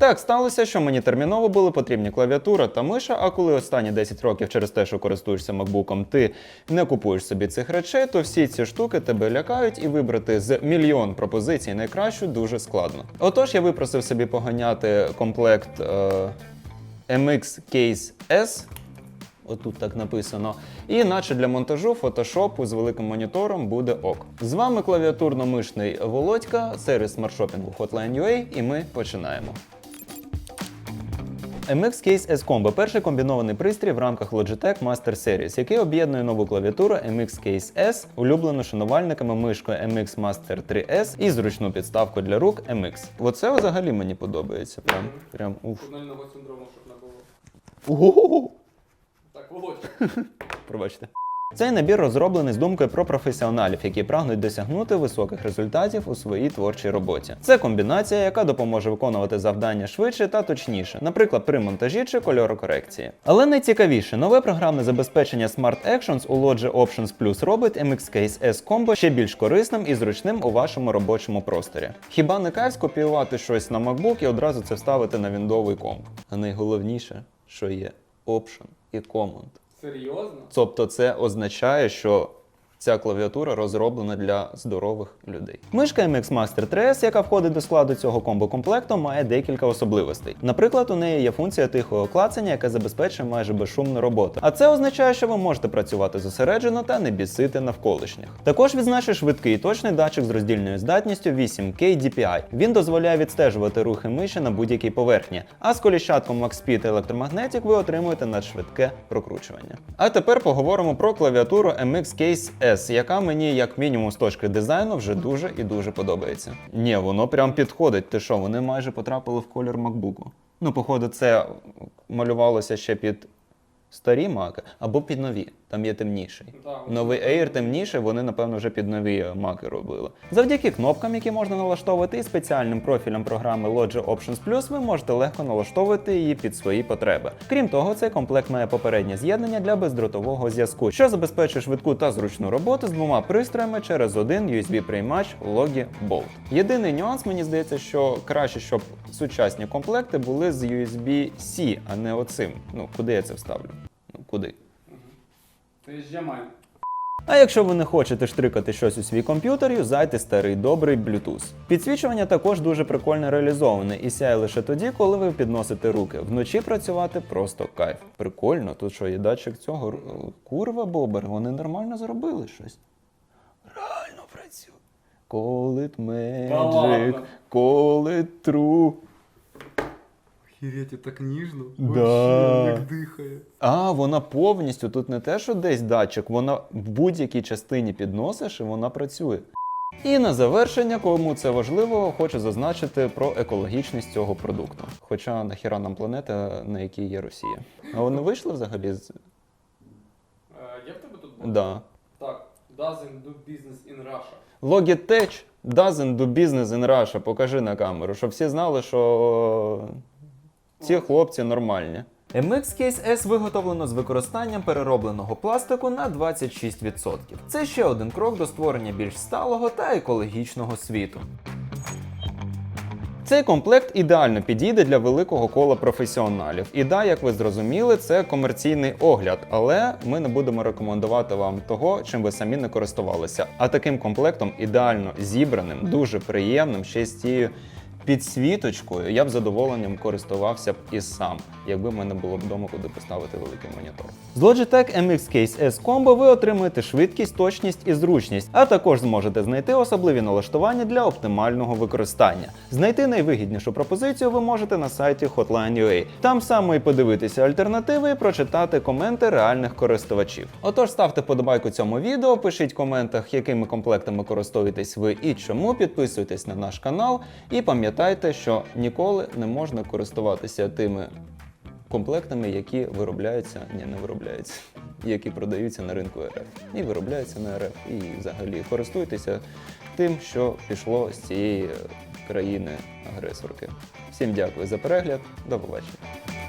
Так сталося, що мені терміново були потрібні клавіатура та миша, а коли останні 10 років через те, що користуєшся макбуком, ти не купуєш собі цих речей, то всі ці штуки тебе лякають і вибрати з мільйон пропозицій найкращу дуже складно. Отож, я випросив собі поганяти комплект е, MX Case S. Отут так написано. І наче для монтажу фотошопу з великим монітором буде ок. З вами клавіатурно-мишний Володька, сервіс смартшопінгу Hotline.ua, і ми починаємо. MX Case S Combo – перший комбінований пристрій в рамках Logitech Master Series, який об'єднує нову клавіатуру MX Case S, улюблену шанувальниками мишкою MX Master 3S і зручну підставку для рук MX. Оце взагалі мені подобається. Прям, прям уф. Тунельного синдрому, щоб не було. Ого! Так, Володь. Пробачте. Цей набір розроблений з думкою про професіоналів, які прагнуть досягнути високих результатів у своїй творчій роботі. Це комбінація, яка допоможе виконувати завдання швидше та точніше, наприклад, при монтажі чи кольорокорекції. Але найцікавіше, нове програмне забезпечення Smart Actions у Logi Options Plus робить MX Case S Combo ще більш корисним і зручним у вашому робочому просторі. Хіба не кайф скопіювати щось на MacBook і одразу це вставити на віндовий комп? А найголовніше, що є Option і Command. Серйозно? Тобто це означає, що ця клавіатура розроблена для здорових людей. Мишка MX Master 3S, яка входить до складу цього комбо-комплекту, має декілька особливостей. Наприклад, у неї є функція тихого клацання, яка забезпечує майже безшумну роботу. А це означає, що ви можете працювати зосереджено та не бісити навколишніх. Також відзначу швидкий і точний датчик з роздільною здатністю 8K DPI. Він дозволяє відстежувати рухи миші на будь-якій поверхні. А з коліщатком MaxSpeed Electromagnetic ви отримуєте надшвидке прокручування. А тепер поговоримо про клавіатуру MX Case S, яка мені, як мінімум, з точки дизайну, вже дуже і дуже подобається. Ні, воно прям підходить. Ти що, вони майже потрапили в колір MacBook. Ну, походу, це малювалося ще під старі маки або під нові. Там є темніший. Новий Air темніший, вони, напевно, вже під нові маки робили. Завдяки кнопкам, які можна налаштовувати, і спеціальним профілем програми Logi Options Plus, ви можете легко налаштовувати її під свої потреби. Крім того, цей комплект має попереднє з'єднання для бездротового зв'язку, що забезпечує швидку та зручну роботу з двома пристроями через один USB-приймач Logi Bolt. Єдиний нюанс, мені здається, що краще, щоб сучасні комплекти були з USB-C, а не оцим. Ну, куди я це вставлю? Ну, куди? Ямай. А якщо ви не хочете штрикати щось у свій комп'ютер, юзайте старий добрий Bluetooth. Підсвічування також дуже прикольно реалізоване і сяє лише тоді, коли ви підносите руки. Вночі працювати просто кайф. Прикольно, тут що є датчик цього курва бобер, вони нормально зробили щось. Реально працює. Call it magic, call it true. Охереть, так ніжно. Да. Вообще, як дихає. А, вона повністю тут не те, що десь датчик, вона в будь-якій частині підносиш і вона працює. І на завершення, кому це важливо, хочу зазначити про екологічність цього продукту. Хоча нахіра нам планета, на якій є Росія. А вони вийшли взагалі з. Е, Є в тебе тут бот? Да. Так. Doesn't do business in Russia. Logitech doesn't do business in Russia. Покажи на камеру, щоб всі знали, що ці хлопці нормальні. MX Case S виготовлено з використанням переробленого пластику на 26%. Це ще один крок до створення більш сталого та екологічного світу. Цей комплект ідеально підійде для великого кола професіоналів. І да, як ви зрозуміли, це комерційний огляд, але ми не будемо рекомендувати вам того, чим ви самі не користувалися. А таким комплектом ідеально зібраним, дуже приємним, ще з цією підсвіточкою, я б задоволенням користувався б і сам, якби в мене було вдома куди поставити великий монітор. З Logitech MX Case S Combo ви отримуєте швидкість, точність і зручність, а також зможете знайти особливі налаштування для оптимального використання. Знайти найвигіднішу пропозицію ви можете на сайті Hotline.ua. Там само і подивитися альтернативи і прочитати коменти реальних користувачів. Отож, ставте подобайку цьому відео, пишіть в коментах, якими комплектами користуєтесь ви і чому. Підписуйтесь на наш канал і пам'ятайте, що ніколи не можна користуватися тими комплектами, які виробляються, ні, не виробляються, які продаються на ринку РФ. І виробляються на РФ. І взагалі користуйтеся тим, що пішло з цієї країни-агресорки. Всім дякую за перегляд, до побачення.